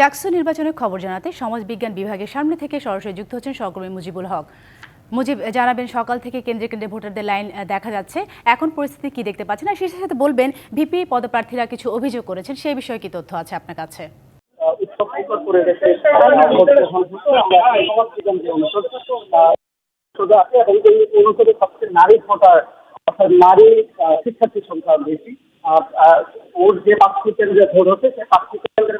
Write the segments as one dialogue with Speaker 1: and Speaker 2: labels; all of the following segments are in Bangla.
Speaker 1: চাকসু নির্বাচনের খবর জানাতে সমাজবিজ্ঞান বিভাগের সামনে থেকে সরাসরি যুক্ত হচ্ছেন সহকর্মী মুজিবুল হক। মুজিব জানাবেন সকাল থেকে কেন্দ্রে কেন্দ্রে ভোটারদের লাইন দেখা যাচ্ছে। এখন পরিস্থিতি কি দেখতে পাচ্ছেন? আর সেই সাথে বলবেন, ভিপি পদপ্রার্থীরা কিছু অভিযোগ করেছেন, সেই বিষয়ে কি তথ্য আছে আপনার কাছে?
Speaker 2: নারী ভোটার অর্থাৎ নারী শিক্ষার্থীর সংখ্যা বেশি ওর যে পাঁচটি কেন্দ্রে ভোট হচ্ছে, সেই পাঁচটি কেন্দ্রের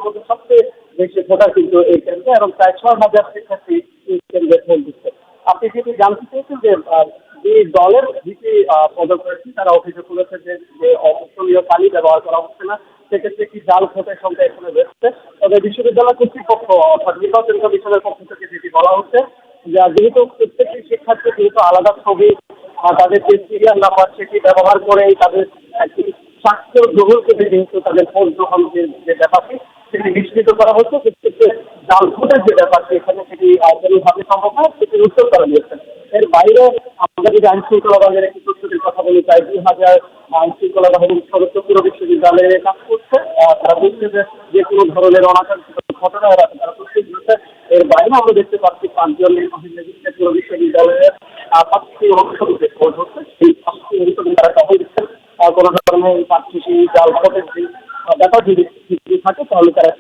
Speaker 2: বেশি ভোটার কিন্তু এই কেন্দ্রে এবং প্রায় ছয় হাজার শিক্ষার্থী এই কেন্দ্রে ভোট দিচ্ছে। আপনি যেটি জানতে চেয়েছেন যে যে দলের ভিপি পদপ্রার্থী তারা অভিযোগ করেছে যে যে অবস্থনীয় পানি ব্যবহার করা হচ্ছে না, সেক্ষেত্রে কি জাল ভোটের সংখ্যা এখানে বেড়েছে? তবে বিশ্ববিদ্যালয় কর্তৃপক্ষ অর্থাৎ নির্বাচন কমিশনের পক্ষ থেকে যেটি বলা হচ্ছে, যে যেহেতু প্রত্যেকটি শিক্ষার্থী যেহেতু আলাদা ছবি তাদের যে সিরিয়াল নাম্বার সেটি ব্যবহার করে তাদের একটি স্বাস্থ্য গ্রহণ করে যেহেতু তাদের ভোট গ্রহণ যে ব্যাপারটি সেটি নিশ্চিত করা হচ্ছে সেক্ষেত্রে জাল ভোটের যে ব্যাপারটি এখানে সেটি আহ, সম্ভব নয় সেটি উত্তর করা হয়েছে। এর বাইরে আমরা যদি আইন শৃঙ্খলা বাহিনীর একটি প্রস্তুতির কথা বলি প্রায় দুই হাজার আইন শৃঙ্খলা বাহিনীর সদস্য পুরো বিশ্ববিদ্যালয়ে কাজ করছে তারা বলছে যে যে কোনো ধরনের অনাকাঙ্ক্ষিত ঘটনা ওরা তারা প্রস্তুত দিচ্ছে এর বাইরে আমরা দেখতে পাচ্ছি পাঁচজন পুরো বিশ্ববিদ্যালয়ের পাঁচটি অনুষদে ভোট হচ্ছে। সেই পাঁচটি অনুষদে তারা টহল দিচ্ছেন। কোনো ধরনের পাচ্ছি জাল ভোটের যে আহ, ব্যাপার যদি যদি থাকে তাহলে তারা